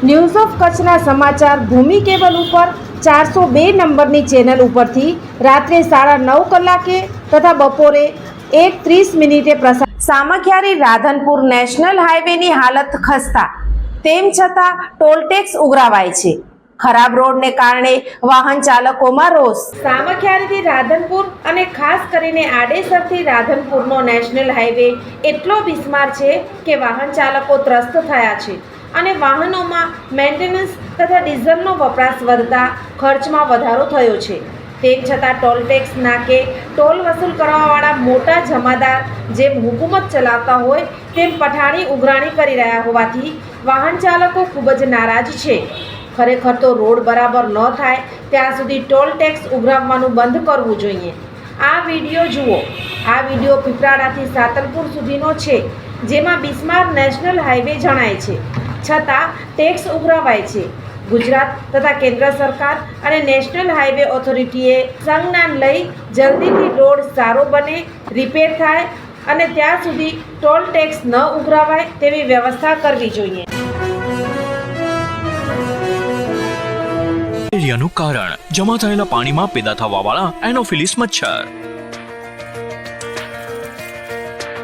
news of કચ્છના સમાચાર ભૂમિ cable ઉપર ચારસો બે નંબરની ચેનલ ઉપરથી રાત્રે સાડા નવ કલાકે તથા બપોરે એક ત્રીસ મિનિટે પ્રસાર સામખિયારી રાધનપુર નેશનલ હાઈવેની હાલત ખસ્તા. તેમ છતાં ટોલટેક્સ ઉઘરાવાય છે. ખરાબ રોડને કારણે વાહન ચાલકોમાં રોષ. સામખિયારીથી રાધનપુર અને ખાસ કરીને આડેસરથી રાધનપુરનો નેશનલ હાઈવે એટલો બિસ્માર છે કે વાહન ચાલકો ત્રસ્ત થયા છે. અને વાહનોમાં મેન્ટેનન્સ તથા ડીઝલનો વપરાશ વધતા ખર્ચમાં વધારો થયો છે. તેમ છતાં ટોલ ટેક્સ નાકે ટોલ વસૂલ કરવાવાળા મોટા જમાદાર જેમ હુકુમત ચલાવતા હોય તેમ પઠાણી ઉઘરાણી કરી રહ્યા હોવાથી વાહન ચાલકો ખૂબ જ નારાજ છે. ખરેખર તો રોડ બરાબર ન થાય ત્યાં સુધી ટોલ ટેક્સ ઉઘરાવવાનું બંધ કરવું જોઈએ. આ વીડિયો જુઓ. આ વીડિયો પીપરાડાથી સાતલપુર સુધીનો છે, જેમાં બિસ્માર નેશનલ હાઈવે જણાય છે. છતાં ટેક્સ ઉઘરાવાય છે. ગુજરાત તથા કેન્દ્ર સરકાર અને નેશનલ હાઈવે ઓથોરિટીએ સંજ્ઞાન લઈ જલ્દીથી રોડ સારો બને રિપેર થાય અને ત્યાં સુધી ટોલ ટેક્સ ન ઉઘરાવાય તેવી વ્યવસ્થા કરવી જોઈએ. એરિયાનું કારણ, જમા થયેલા પાણીમાં પેદા થવાવાળા એનોફિલિસ મચ્છર.